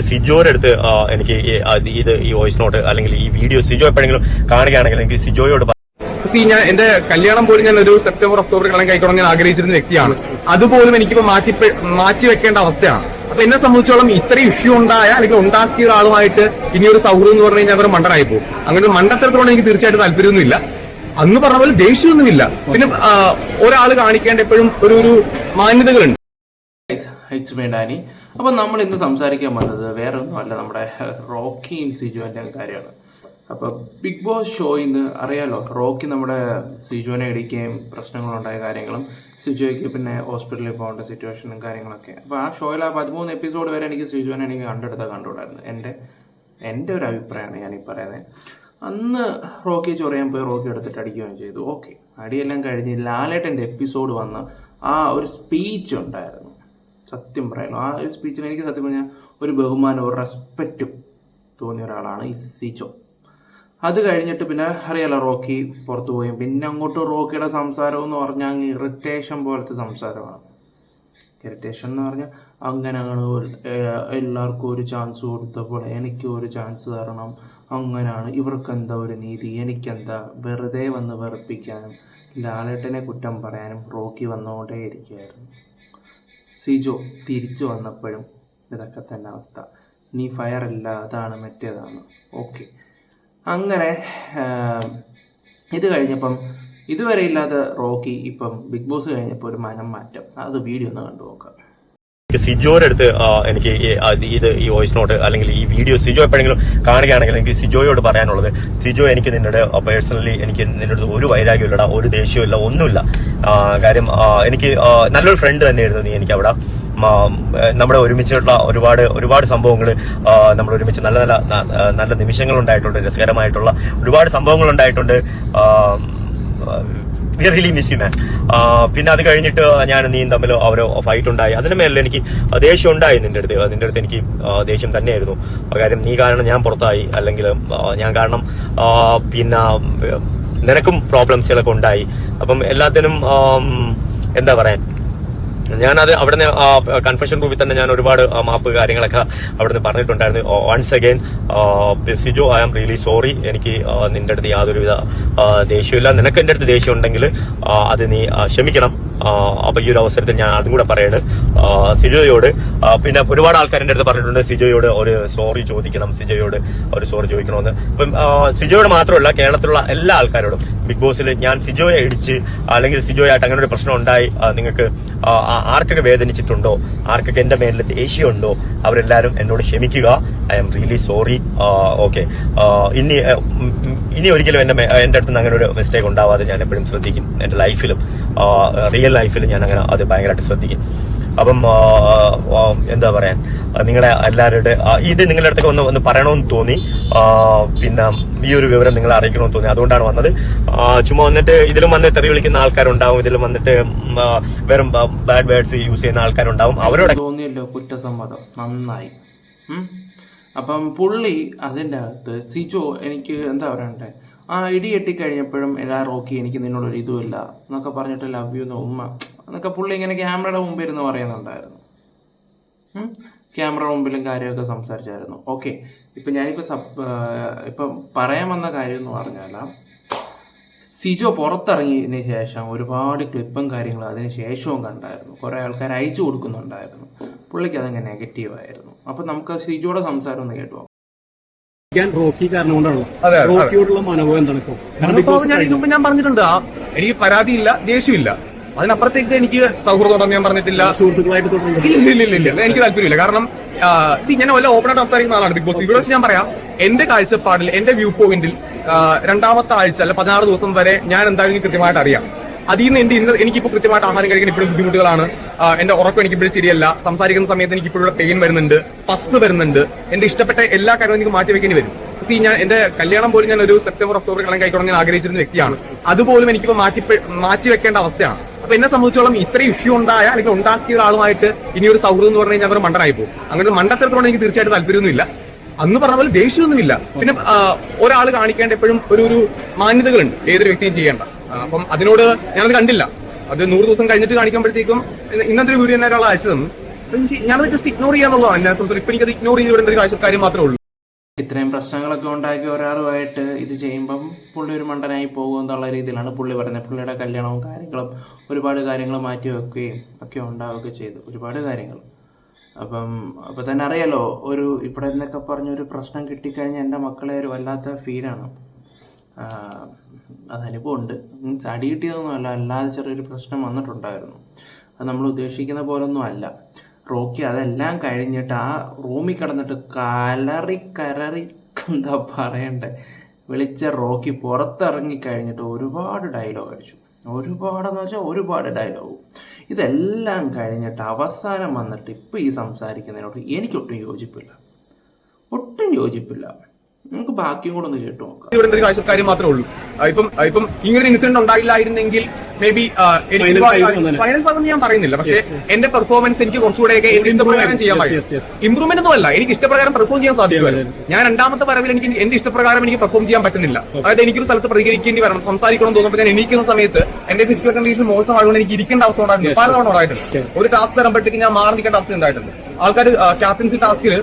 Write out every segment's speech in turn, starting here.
സിജോയുടെ അടുത്ത് എനിക്ക് ഈ- ഇത് ഈ വോയിസ് നോട്ട് അല്ലെങ്കിൽ ഈ വീഡിയോ സിജോ എപ്പോഴെങ്കിലും കാണുകയാണെങ്കിൽ എനിക്ക് സിജോയോട് ഞാൻ എന്റെ കല്യാണം പോലും ഞാൻ ഒരു സെപ്റ്റംബർ ഒക്ടോബർ കളം കഴിക്കണം ഞാൻ ആഗ്രഹിച്ചിരുന്ന വ്യക്തിയാണ്. അതുപോലും എനിക്കിപ്പോ മാറ്റി മാറ്റി വെക്കേണ്ട അവസ്ഥയാണ്. അപ്പൊ എന്നെ സംബന്ധിച്ചോളം ഇത്രയും ഇഷ്യൂ ഉണ്ടായ അല്ലെങ്കിൽ ഉണ്ടാക്കിയ ഒരാളുമായിട്ട് ഇനി ഒരു സൗഹൃദം എന്ന് പറഞ്ഞു കഴിഞ്ഞാൽ അവർ മണ്ടനായി പോകും. അങ്ങനെ ഒരു മണ്ടത്തരത്തോടെ എനിക്ക് തീർച്ചയായിട്ടും താല്പര്യമൊന്നുമില്ല. അന്ന് പറഞ്ഞ പോലെ ദേഷ്യമൊന്നുമില്ല. പിന്നെ ഒരാൾ കാണിക്കേണ്ട എപ്പോഴും ഒരു ഒരു മാന്യതകളുണ്ട്. ഇറ്റ്സ് മൈ ഡാനി അപ്പം നമ്മൾ ഇന്ന് സംസാരിക്കാൻ വന്നത് വേറെ ഒന്നുമല്ല നമ്മുടെ റോക്കി സിജുവിന്റെ കാര്യമാണ്. അപ്പോൾ ബിഗ് ബോസ് ഷോ ഇന്ന് അറിയാലോ റോക്കി നമ്മുടെ സിജുവിനെ ഇടിക്കുകയും പ്രശ്നങ്ങളുണ്ടായ കാര്യങ്ങളും സിജുവയ്ക്ക് പിന്നെ ഹോസ്പിറ്റലിൽ പോകേണ്ട സിറ്റുവേഷനും കാര്യങ്ങളൊക്കെ. അപ്പോൾ ആ ഷോയിൽ ആ പതിമൂന്ന് എപ്പിസോഡ് വരെ എനിക്ക് സിജുവിനെ എനിക്ക് കണ്ടെടുത്ത കണ്ടുകൂടായിരുന്നു. എന്റെ എന്റെ ഒരു അഭിപ്രായമാണ് ഞാൻ ഈ പറയുന്നത്. അന്ന് റോക്കി ചൊറിയാൻ പോയി റോക്കി എടുത്തിട്ട് അടിക്കുകയും ചെയ്തു. ഓക്കെ അടിയെല്ലാം കഴിഞ്ഞ് ലാലേട്ടന്റെ എപ്പിസോഡ് വന്ന ആ ഒരു സ്പീച്ച് ഉണ്ടായിരുന്നു. സത്യം പറയുന്നു. ആ ഒരു സ്പീച്ചിന് എനിക്ക് സത്യം പറഞ്ഞാൽ ഒരു ബഹുമാനവും റെസ്പെക്റ്റും തോന്നിയ ഒരാളാണ് ഈ സിജോ. അത് കഴിഞ്ഞിട്ട് പിന്നെ അറിയാലോ റോക്കി പുറത്തു പോയി. പിന്നെ അങ്ങോട്ട് റോക്കിയുടെ സംസാരം എന്ന് പറഞ്ഞാൽ അങ്ങ് ഇറിറ്റേഷൻ പോലത്തെ സംസാരമാണ്. ഇറിറ്റേഷൻ എന്ന് പറഞ്ഞാൽ അങ്ങനെ എല്ലാവർക്കും ഒരു ചാൻസ് കൊടുത്തപ്പോൾ എനിക്ക് ഒരു ചാൻസ് തരണം. അങ്ങനെയാണ് ഇവർക്കെന്താ ഒരു നീതി? എനിക്കെന്താ? വെറുതെ വന്ന് വെറുപ്പിക്കാനും ലാലേട്ടനെ കുറ്റം പറയാനും റോക്കി വന്നുകൊണ്ടേ ഇരിക്കുകയായിരുന്നു സിജോ തിരിച്ചു വന്നപ്പോഴും ഇതൊക്കെ തന്നെ അവസ്ഥ. നീ ഫയർ അല്ല അതാണ് മറ്റേതാണ്. ഓക്കെ അങ്ങനെ ഇത് കഴിഞ്ഞപ്പം ഇതുവരെ ഇല്ലാത്ത റോക്കി ഇപ്പം ബിഗ് ബോസ് കഴിഞ്ഞപ്പോൾ ഒരു മനം മാറ്റം അത് വീഡിയോ ഒന്ന് കണ്ടു നോക്കാം. സിജോയുടെ അടുത്ത് എനിക്ക് ഇത് ഈ വോയിസ് നോട്ട് അല്ലെങ്കിൽ ഈ വീഡിയോ സിജോ എപ്പോഴെങ്കിലും കാണുകയാണെങ്കിൽ എനിക്ക് സിജോയോട് പറയാനുള്ളത് സിജോ എനിക്ക് നിന്നോട് പേഴ്സണലി എനിക്ക് നിന്നോട് ഒരു വൈരാഗ്യമില്ലടാ ഒരു ദേഷ്യമില്ല ഒന്നുമില്ല. കാര്യം എനിക്ക് നല്ലൊരു ഫ്രണ്ട് തന്നെയായിരുന്നു നീ എനിക്ക് അവിടെ. നമ്മുടെ ഒരുമിച്ചുള്ള ഒരുപാട് ഒരുപാട് സംഭവങ്ങൾ നമ്മൾ ഒരുമിച്ച് നല്ല നല്ല നല്ല നിമിഷങ്ങൾ ഉണ്ടായിട്ടുണ്ട് രസകരമായിട്ടുള്ള ഒരുപാട് സംഭവങ്ങൾ ഉണ്ടായിട്ടുണ്ട് റിയലി മിസ് ചെയ്യുന്നത് പിന്നെ അത് കഴിഞ്ഞിട്ട് ഞാൻ നീയും തമ്മിൽ അവരോ ഫൈറ്റ് ഉണ്ടായി. അതിന് മേലിൽ എനിക്ക് ദേഷ്യം ഉണ്ടായി നിന്റെ അടുത്ത്. നിന്റെ അടുത്ത് എനിക്ക് ദേഷ്യം തന്നെയായിരുന്നു. കാര്യം നീ കാരണം ഞാൻ പുറത്തായി. അല്ലെങ്കിൽ ഞാൻ കാരണം പിന്നെ നിനക്കും പ്രോബ്ലംസുകളൊക്കെ ഉണ്ടായി. അപ്പം എല്ലാത്തിനും എന്താ പറയാൻ? ഞാനത് അവിടുന്ന് കൺഫെഷൻ റൂമിൽ തന്നെ ഞാൻ ഒരുപാട് മാപ്പ് കാര്യങ്ങളൊക്കെ അവിടുന്ന് പറഞ്ഞിട്ടുണ്ടായിരുന്നു. Once again Sijo I am really sorry എനിക്ക് നിന്റെ അടുത്ത് യാതൊരുവിധ ദേഷ്യമില്ല നിനക്ക് എന്റെ അടുത്ത് ദേഷ്യം ഉണ്ടെങ്കിൽ അത് നീ ക്ഷമിക്കണം. ആ, അപ്പൊ ഈ ഒരു അവസരത്തിൽ ഞാൻ അതും കൂടെ പറയാണ്. സിജോയോട് പിന്നെ ഒരുപാട് ആൾക്കാർ എന്റെ അടുത്ത് പറഞ്ഞിട്ടുണ്ട് സിജോയോട് ഒരു സോറി ചോദിക്കണം സിജോയോട് ഒരു സോറി ചോദിക്കണമെന്ന്. അപ്പം സിജോയോട് മാത്രമല്ല കേരളത്തിലുള്ള എല്ലാ ആൾക്കാരോടും ബിഗ് ബോസിൽ ഞാൻ സിജോയെ ഇടിച്ച് അല്ലെങ്കിൽ സിജോയായിട്ട് അങ്ങനെ ഒരു പ്രശ്നം ഉണ്ടായി നിങ്ങൾക്ക് ആർക്കൊക്കെ വേദനിച്ചിട്ടുണ്ടോ? ആർക്കൊക്കെ എന്റെ മേലിൽ ദേഷ്യമുണ്ടോ? അവരെല്ലാവരും എന്നോട് ക്ഷമിക്കുക. I'm really sorry okay ഇനി ഉം, ഇനി ഒരിക്കലും എന്റെ എന്റെ അടുത്ത് നിന്ന് അങ്ങനെ ഒരു മിസ്റ്റേക്ക് ഉണ്ടാവാതെ ഞാൻ എപ്പോഴും ശ്രദ്ധിക്കും. എന്റെ ലൈഫിലും റിയൽ ലൈഫിലും ഞാൻ അങ്ങനെ അത് ഭയങ്കരമായിട്ട് ശ്രദ്ധിക്കും. അപ്പം ആ, എന്താ പറയാ? നിങ്ങളെ എല്ലാവരുടെ ഇത് നിങ്ങളുടെ അടുത്തൊക്കെ ഒന്ന് ഒന്ന് പറയണമെന്ന് തോന്നി. പിന്നെ ഈ ഒരു വിവരം നിങ്ങളെ അറിയിക്കണമെന്ന് തോന്നി. അതുകൊണ്ടാണ് വന്നത്. ചുമ്മാ വന്നിട്ട് ഇതിലും വന്ന് തെറി വിളിക്കുന്ന ആൾക്കാരുണ്ടാവും. ഇതിലും വന്നിട്ട് വെറും ബാഡ് വേർഡ്സ് യൂസ് ചെയ്യുന്ന ആൾക്കാരുണ്ടാവും. അവരോട് തോന്നിയല്ലോ കുറ്റസമ്മതം. നന്നായി. അപ്പം പുള്ളി അതിന്റെ അകത്ത് സിജോ എനിക്ക് എന്താ പറയണ്ടേ? ആ ഇടി കഴിഞ്ഞപ്പോഴും എല്ലാ റോക്കി എനിക്ക് നിന്നോടൊരു ഇതുമില്ല. എന്നൊക്കെ പറഞ്ഞിട്ട് ലവ് യു എന്ന് ഉമ്മ എന്നൊക്കെ പുള്ളി ഇങ്ങനെ ക്യാമറയുടെ മുമ്പിൽ ഇരുന്ന് പറയുന്നുണ്ടായിരുന്നു. ക്യാമറ മുമ്പിലും കാര്യമൊക്കെ സംസാരിച്ചായിരുന്നു. ഓക്കെ ഇപ്പം ഞാനിപ്പോൾ സബ് ഇപ്പം പറയാൻ വന്ന കാര്യം എന്ന് പറഞ്ഞാൽ സിജോ പുറത്തിറങ്ങിയതിന് ശേഷം ഒരുപാട് ക്ലിപ്പും കാര്യങ്ങളും അതിന് ശേഷവും കണ്ടായിരുന്നു. കുറേ ആൾക്കാർ അയച്ചു കൊടുക്കുന്നുണ്ടായിരുന്നു. പുള്ളിക്ക് അതങ്ങ് നെഗറ്റീവായിരുന്നു അപ്പോൾ നമുക്ക് സിജോയുടെ സംസാരം ഒന്ന് കേട്ടോ ഞാൻ റോക്കി കാരണം കൊണ്ടാണോ അതെ, അതെ. റോക്കിയോടുള്ള മനോഭാവം എന്താണ് ഞാൻ പറഞ്ഞിട്ടുണ്ട് ആ എനിക്ക് പരാതിയില്ല ദേഷ്യമില്ല. അതിനപ്പുറത്തേക്ക് എനിക്ക് സൗഹൃദം ഞാൻ പറഞ്ഞിട്ടില്ല. സുഹൃത്തുക്കളായിട്ട് ഇല്ല ഇല്ല ഇല്ല എനിക്ക് താല്പര്യമില്ല. കാരണം സി ഞാൻ വല്ല ഓപ്പൺ ആയിട്ട് സംസാരിക്കുന്ന ആളാണ് ബിഗ് ബോസ്. ഇവിടെ വെച്ച് ഞാൻ പറയാം എന്റെ കാഴ്ചപ്പാടിൽ എന്റെ വ്യൂ പോയിന്റിൽ രണ്ടാമത്തെ ആഴ്ച അല്ല പതിനാറ് ദിവസം വരെ ഞാൻ എന്തായാലും കൃത്യമായിട്ട് അറിയാം. അതിൽ നിന്ന് എന്ത് ഇന്ന് എനിക്കിപ്പോൾ കൃത്യമായിട്ട് ആഹാരം കഴിക്കാൻ ഇപ്പോഴും ബുദ്ധിമുട്ടുകളാണ്. എന്റെ ഉറക്കം എനിക്ക് ഇപ്പോഴും ശരിയല്ല. സംസാരിക്കുന്ന സമയത്ത് എനിക്ക് ഇപ്പോഴുള്ള പെയിൻ വരുന്നുണ്ട്. പസ് വരുന്നുണ്ട്. എന്റെ ഇഷ്ടപ്പെട്ട എല്ലാ കാര്യവും എനിക്ക് മാറ്റി വെക്കേണ്ടി വരും. സി ഞാൻ എന്റെ കല്യാണം പോലും ഞാൻ ഒരു സെപ്റ്റംബർ ഒക്ടോബർ കളം കഴിക്കണം ഞാൻ ആഗ്രഹിച്ചിരുന്ന വ്യക്തിയാണ്. അതുപോലും എനിക്കിപ്പോ മാറ്റി മാറ്റി വെക്കേണ്ട അവസ്ഥയാണ്. അപ്പൊ എന്നെ സംബന്ധിച്ചോളം ഇത്രയും ഇഷ്യൂ ഉണ്ടായ അല്ലെങ്കിൽ ഉണ്ടാക്കിയ ഒരാളുമായിട്ട് ഇനി ഒരു സൗഹൃദം എന്ന് പറഞ്ഞു കഴിഞ്ഞാൽ അവർ മണ്ടനായി പോകും. അങ്ങനെ ഒരു മണ്ടത്തരത്തോടെ എനിക്ക് തീർച്ചയായിട്ടും താല്പര്യമൊന്നുമില്ല. അന്ന് പറഞ്ഞ പോലെ ദേഷ്യമൊന്നുമില്ല. പിന്നെ ഒരാൾ കാണിക്കേണ്ട എപ്പോഴും ഒരു ഒരു മാന്യതകളുണ്ട്. ഏതൊരു വ്യക്തിയും ചെയ്യേണ്ട. അപ്പം അതിനോട് ഞാനത് കണ്ടില്ല. അത് നൂറ് ദിവസം കഴിഞ്ഞിട്ട് കാണിക്കുമ്പോഴത്തേക്കും ഇന്നത്തെ വീഡിയോ തന്നെ ഒരാൾ അയച്ചു തന്നു എനിക്ക് ഞാനത് ജസ്റ്റ് ഇഗ്നോർ ചെയ്യാന്നുള്ളതാണ് എന്നെ സംസാരിച്ചു ഇപ്പൊ എനിക്കത് ഇഗ്നോർ ചെയ്ത് വിടേണ്ട ഒരു കാര്യം മാത്രമേ ഉള്ളൂ. ഇത്രയും പ്രശ്നങ്ങളൊക്കെ ഉണ്ടാക്കി ഒരാളുമായിട്ട് ഇത് ചെയ്യുമ്പം പുള്ളി ഒരു മണ്ടനായി പോകും എന്നുള്ള രീതിയിലാണ് പുള്ളി പറയുന്നത്. പുള്ളിയുടെ കല്യാണവും കാര്യങ്ങളും ഒരുപാട് കാര്യങ്ങൾ മാറ്റി വെക്കുകയും ഒക്കെ ഉണ്ടാവുകയൊക്കെ ചെയ്തു. ഒരുപാട് കാര്യങ്ങൾ. അപ്പം അപ്പം തന്നെ അറിയാലോ ഒരു ഇവിടെ നിന്നൊക്കെ പറഞ്ഞൊരു പ്രശ്നം കിട്ടിക്കഴിഞ്ഞാൽ എന്റെ മക്കളെ ഒരു വല്ലാത്ത ഫീലാണ് അത് അനുഭവമുണ്ട് മീൻസ് അടി കിട്ടിയതൊന്നുമല്ല അല്ലാതെ ചെറിയൊരു പ്രശ്നം വന്നിട്ടുണ്ടായിരുന്നു. അത് നമ്മൾ ഉദ്ദേശിക്കുന്ന പോലൊന്നും അല്ല. റോക്കി അതെല്ലാം കഴിഞ്ഞിട്ട് ആ റൂമിൽ കിടന്നിട്ട് കലറി കരറി എന്താ പറയണ്ടേ? വിളിച്ച റോക്കി പുറത്തിറങ്ങി കഴിഞ്ഞിട്ട് ഒരുപാട് ഡയലോഗ് അടിച്ചു. ഒരുപാടെന്ന് വെച്ചാൽ ഒരുപാട് ഡയലോഗ് ഇതെല്ലാം കഴിഞ്ഞിട്ട് അവസാനം വന്നിട്ട് ഇപ്പോൾ ഈ സംസാരിക്കുന്നതിനോട് എനിക്കൊട്ടും യോജിപ്പില്ല. ഒട്ടും യോജിപ്പില്ല. നമുക്ക് ബാക്കിയും കൂടെ ഒന്ന് കേട്ടു നോക്കാം. ഇവിടെ ഒരു കാശ് കാര്യം മാത്രമേ ഉള്ളൂ. ഇപ്പം ഇപ്പം ഇങ്ങനെ ഇൻസിഡന്റ് ഉണ്ടായില്ലായിരുന്നെങ്കിൽ മേ ബി ഫൈനൽ ഭാഗം ഞാൻ പറയുന്നില്ല. പക്ഷേ എന്റെ പെർഫോമൻസ് എനിക്ക് കുറച്ചുകൂടെയൊക്കെ ഇമ്പ്രൂവ്മെന്റ് ചെയ്യാൻ yes. ഒന്നും അല്ല. എനിക്ക് ഇഷ്ടപ്രകാരം പെർഫോം ചെയ്യാൻ സാധിക്കുമായിരുന്നു. ഞാൻ രണ്ടാമത്തെ വരവിൽ എനിക്ക് എന്റെ ഇഷ്ടപ്രകാരം എനിക്ക് പെർഫോം ചെയ്യാൻ പറ്റുന്നില്ല. അതായത് എനിക്കൊരു സ്ഥലത്ത് പ്രതികരിക്കേണ്ടി വരണം സംസാരിക്കണം തോന്നുമ്പോൾ ഞാൻ എണീക്കുന്ന സമയത്ത് എന്റെ ഫിസിക്കൽ കണ്ടീഷൻ മോശമായതുകൊണ്ട് എനിക്ക് ഇരിക്കേണ്ട അവസ്ഥ ഉണ്ടായിട്ടുണ്ട് പലതവണ ഉണ്ടായിട്ടുണ്ട്. ഒരു ടാസ്ക് തരുമ്പോഴത്തേക്ക് ഞാൻ മാറി നിൽക്കേണ്ട അവസ്ഥ ഉണ്ടായിട്ടുണ്ട്. ആൾക്കാർ ക്യാപ്റ്റൻസി ടാസ്കിൽ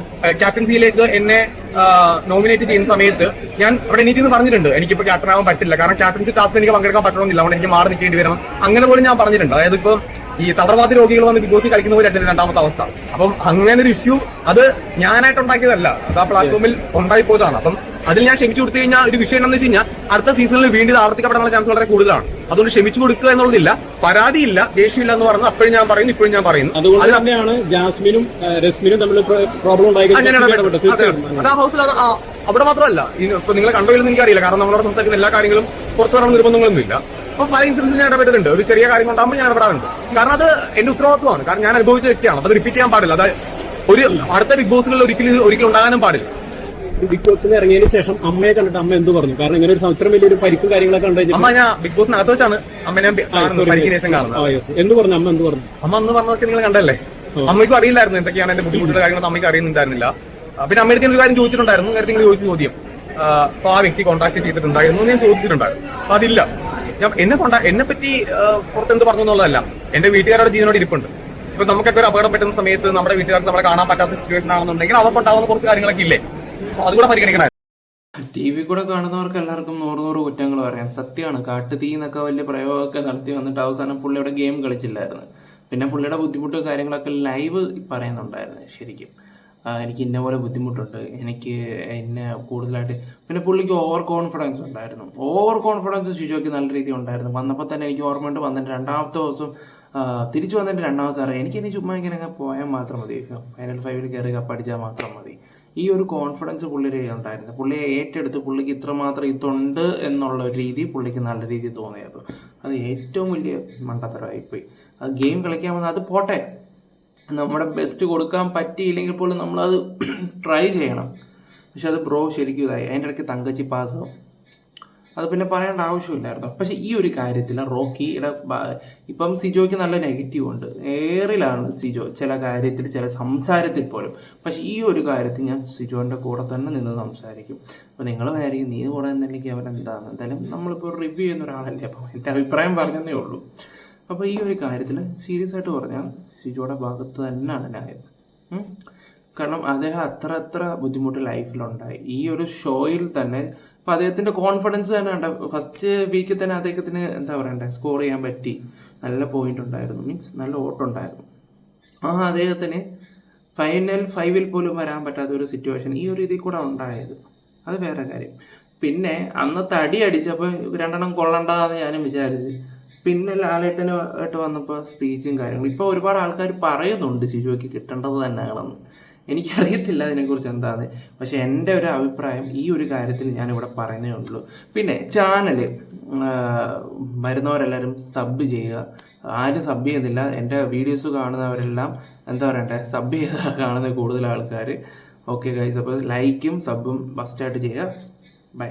ക്യാപ്റ്റൻസിയിലേക്ക് എന്നെ നോമിനേറ്റ് ചെയ്യുന്ന സമയത്ത് ഞാൻ അവിടെ എണീറ്റ് പറഞ്ഞിട്ടുണ്ട്. എനിക്കിപ്പോ ക്യാപ്റ്റൻ ആവാൻ പറ്റില്ല. കാരണം ക്യാപ്റ്റൻഷിപ്പ് ടാസ്ക് എനിക്ക് പങ്കെടുക്കാൻ പറ്റണമെന്നില്ല. അതുകൊണ്ട് എനിക്ക് മാറി നിൽക്കേണ്ടി വരണം അങ്ങനെ പോലും ഞാൻ പറഞ്ഞിട്ടുണ്ട്. അതായത് ഇപ്പൊ ഈ തടവാതി രോഗികൾ വന്ന് ബിഗ് ബോസിൽ കളിക്കുന്ന പോലെ രണ്ടാമത്തെ അവസ്ഥ. അപ്പം അങ്ങനെ ഒരു ഇഷ്യൂ അത് ഞാനായിട്ട് ഉണ്ടാക്കിയതല്ല അത് ആ പ്ലാറ്റ്ഫോമിൽ ഉണ്ടായി പോയതാണ് അപ്പം അതിൽ ഞാൻ ക്ഷമിച്ചു കൊടുത്തു കഴിഞ്ഞാൽ ഒരു വിഷയം എന്താണെന്ന് വെച്ച് കഴിഞ്ഞാൽ അടുത്ത സീസണിൽ വീണ്ടും ആവർത്തിക്കപ്പെടാനുള്ള ചാൻസ് വളരെ കൂടുതലാണ്. അതുകൊണ്ട് ക്ഷമിച്ചു കൊടുക്കുക എന്നുള്ളതില്ല. പരാതിയില്ല ദേഷ്യമില്ല എന്ന് പറഞ്ഞു അപ്പോഴും ഞാൻ പറയുന്നു ഇപ്പോഴും ഞാൻ പറയുന്നു. അതുകൊണ്ട് തന്നെയാണ് ജാസ്മിനും രസ്മിനും രശ്മിനും തമ്മിൽ പ്രോബ്ലം ഉണ്ടായി അങ്ങനെയാണ് ഇടപെട്ടത്. അതെ. ആ ഹൗസിൽ അവിടെ മാത്രമല്ല. ഇപ്പൊ നിങ്ങളെ കണ്ടുപോയില്ലെന്ന് എനിക്കറിയില്ല കാരണം നമ്മളവിടെ സംസാരിക്കുന്ന എല്ലാ കാര്യങ്ങളും പുറത്തു വരണം നിർബന്ധങ്ങളൊന്നും ഇല്ല അപ്പൊ പല ഇൻസിഡൻസിൽ ഞാൻ ഇടപെടുന്നുണ്ട് ഒരു ചെറിയ കാര്യം ഉണ്ടാകുമ്പോൾ ഞാൻ ഇടപെടാറുണ്ട് കാരണം അത് എന്റെ ഉത്തരവാദിത്വമാണ്. കാരണം ഞാൻ അനുഭവിച്ച വ്യക്തിയാണ്. അത് റിപ്പീറ്റ് ചെയ്യാൻ പാടില്ല. അതായത് ഒരു അടുത്ത ബിഗ് ബോസുകളിൽ ഒരിക്കലും ഒരിക്കലും ഉണ്ടാകാനും പാടില്ല. ബിഗ് ബോസിന് ഇറങ്ങിയതിന് ശേഷം അമ്മയെ കണ്ടിട്ട് അമ്മ എന്ത് പറഞ്ഞു? കാരണം ഇങ്ങനെ ഒരു ഇത്രയും വലിയൊരു പരിക്കും കാര്യങ്ങളൊക്കെ ഉണ്ടായി അമ്മ ഞാൻ ബിഗ് ബോസിനകത്ത് വെച്ചാണ് അമ്മ ഞാൻ കാണുന്നത് എന്ത് പറഞ്ഞു? അമ്മ എന്ത് പറഞ്ഞു? അമ്മ അന്ന് പറഞ്ഞതൊക്കെ നിങ്ങൾ കണ്ടല്ലേ? അമ്മയ്ക്കും അറിയില്ലായിരുന്നു എന്തൊക്കെയാണ് എന്റെ ബുദ്ധിമുട്ടുള്ള കാര്യങ്ങൾ അമ്മയ്ക്ക് അറിയുന്നുണ്ടായിരുന്നില്ല. പിന്നെ അമ്മയുടെ ഒരു കാര്യം ചോദിച്ചിട്ടുണ്ടായിരുന്നു. നേരത്തെ നിങ്ങൾ ചോദിച്ച ചോദ്യം. അപ്പൊ ആ വ്യക്തി കോൺടാക്ട് ചെയ്തിട്ടുണ്ടായിരുന്നു ഞാൻ ചോദിച്ചിട്ടുണ്ടായിരുന്നു. അതില്ല. ഞാൻ എന്നെ കൊണ്ട എന്നെ പറ്റി പുറത്ത് എന്ത് പറഞ്ഞു എന്നുള്ളതല്ല. എന്റെ വീട്ടുകാരുടെ ജീവനോട് ഇരിപ്പുണ്ട്. ഇപ്പൊ നമുക്കൊക്കെ ഒരു അപകടം പറ്റുന്ന സമയത്ത് നമ്മുടെ വീട്ടുകാർക്ക് നമ്മളെ കാണാൻ പറ്റാത്ത സിറ്റുവേഷൻ ആണെന്നുണ്ടെങ്കിൽ അവർക്കുണ്ടാവുന്ന കുറച്ച് കാര്യങ്ങളൊക്കെ ഇല്ലേ? അതുകൂടെ പരിഗണിക്കണം ടി വി കൂടെ കാണുന്നവർക്ക് എല്ലാവർക്കും നൂറ് നൂറ് കുറ്റങ്ങൾ പറയാം. സത്യമാണ്. കാട്ടുതീ എന്നൊക്കെ വലിയ പ്രയോഗമൊക്കെ നടത്തി വന്നിട്ട് അവസാനം പുള്ളിയുടെ ഗെയിം കളിച്ചില്ലായിരുന്നു. പിന്നെ പുള്ളിയുടെ ബുദ്ധിമുട്ട് കാര്യങ്ങളൊക്കെ ലൈവ് പറയുന്നുണ്ടായിരുന്നു ശരിക്കും. എനിക്ക് ഇന്ന പോലെ ബുദ്ധിമുട്ടുണ്ട്. എനിക്ക് എന്നെ കൂടുതലായിട്ട് പിന്നെ പുള്ളിക്ക് ഓവർ കോൺഫിഡൻസ് ഉണ്ടായിരുന്നു. ഓവർ കോൺഫിഡൻസ് ശിശുവയ്ക്ക് നല്ല രീതിയിൽ ഉണ്ടായിരുന്നു. വന്നപ്പോൾ തന്നെ എനിക്ക് ഓർമ്മയുണ്ട് വന്നിട്ട് രണ്ടാമത്തെ ദിവസം തിരിച്ചു വന്നിട്ട് രണ്ടാമത്തെ അറിയാം. എനിക്ക് ഇനി ചുമ്മാ ഇങ്ങനെ പോയാൽ മാത്രം മതി. ഫൈനൽ ഫൈവിൽ കയറി കപ്പടിച്ചാൽ മാത്രം മതി. ഈ ഒരു കോൺഫിഡൻസ് പുള്ളിയുടെ ഉണ്ടായിരുന്നു. പുള്ളിയെ ഏറ്റെടുത്ത് പുള്ളിക്ക് ഇത്രമാത്രം ഇതുണ്ട് എന്നുള്ള ഒരു രീതി പുള്ളിക്ക് നല്ല രീതിയിൽ തോന്നിയത്. അത് ഏറ്റവും വലിയ മണ്ടത്തരമായിപ്പോയി. അത് ഗെയിം കളിക്കാൻ വന്നാൽ അത് പോട്ടെ. നമ്മുടെ ബെസ്റ്റ് കൊടുക്കാൻ പറ്റിയില്ലെങ്കിൽ പോലും നമ്മളത് ട്രൈ ചെയ്യണം. പക്ഷെ അത് ബ്രോ ശരിക്കും ഇതായി. അതിന്റെ ഇടയ്ക്ക് തങ്കച്ചി പാസോ അത് പിന്നെ പറയേണ്ട ആവശ്യമില്ലായിരുന്നു. പക്ഷെ ഈ ഒരു കാര്യത്തിൽ റോക്കിയുടെ ഇപ്പം സിജോയ്ക്ക് നല്ല നെഗറ്റീവ് ഉണ്ട്. ഏറിലാണ് സിജോ ചില കാര്യത്തിൽ ചില സംസാരത്തിൽ പോലും. പക്ഷെ ഈ ഒരു കാര്യത്തിൽ ഞാൻ സിജോന്റെ കൂടെ തന്നെ നിന്ന് സംസാരിക്കും. അപ്പോൾ നിങ്ങൾ വിചാരിക്കും നീ കൂടെ നിന്നില്ലെങ്കിൽ അവരെന്താണ്? എന്തായാലും നമ്മളിപ്പോൾ റിവ്യൂ ചെയ്യുന്ന ഒരാളല്ലേ? അപ്പോൾ എന്റെ അഭിപ്രായം പറഞ്ഞതേ ഉള്ളൂ. അപ്പോൾ ഈ ഒരു കാര്യത്തിൽ സീരിയസ് ആയിട്ട് പറഞ്ഞാൽ സിജോയുടെ ഭാഗത്ത് തന്നെയാണ് ന്യായം. കാരണം അദ്ദേഹം അത്ര അത്ര ബുദ്ധിമുട്ട് ലൈഫിലുണ്ടായി. ഈ ഒരു ഷോയിൽ തന്നെ ഇപ്പം അദ്ദേഹത്തിന്റെ കോൺഫിഡൻസ് തന്നെ ഉണ്ട് ഫസ്റ്റ് വീക്കിൽ തന്നെ അദ്ദേഹത്തിന് എന്താ പറയണ്ടേ സ്കോർ ചെയ്യാൻ പറ്റി. നല്ല പോയിന്റ് ഉണ്ടായിരുന്നു. മീൻസ് നല്ല ഓട്ടുണ്ടായിരുന്നു ആ അദ്ദേഹത്തിന് ഫൈനൽ ഫൈവിൽ പോലും വരാൻ പറ്റാത്ത ഒരു സിറ്റുവേഷൻ ഈ ഒരു ഇതിൽ കൂടെ ഉണ്ടായത്. അത് വേറെ കാര്യം. പിന്നെ അന്നത്തെ അടി അടിച്ചപ്പോൾ രണ്ടെണ്ണം കൊള്ളണ്ടെന്ന് ഞാനും വിചാരിച്ചു. പിന്നെ ലാലേട്ടന് ആയിട്ട് വന്നപ്പോൾ സ്പീച്ചും കാര്യങ്ങളും. ഇപ്പോൾ ഒരുപാട് ആൾക്കാർ പറയുന്നുണ്ട് ശിശുവയ്ക്ക് കിട്ടേണ്ടത് തന്നെയാണെന്ന്. എനിക്കറിയത്തില്ല അതിനെക്കുറിച്ച് എന്താണ് പക്ഷേ എന്റെ ഒരു അഭിപ്രായം ഈ ഒരു കാര്യത്തിൽ ഞാനിവിടെ പറയുന്നേ ഉള്ളൂ. പിന്നെ ചാനൽ വരുന്നവരെല്ലാവരും സബ് ചെയ്യുക. ആരും സബ് ചെയ്യുന്നില്ല. എന്റെ വീഡിയോസ് കാണുന്നവരെല്ലാം എന്താ പറയണ്ടേ സബ് ചെയ്ത കാണുന്ന കൂടുതൽ ആൾക്കാർ ഓക്കെ ഗൈസ് അപ്പോൾ ലൈക്കും സബും ഫസ്റ്റായിട്ട് ചെയ്യുക. ബൈ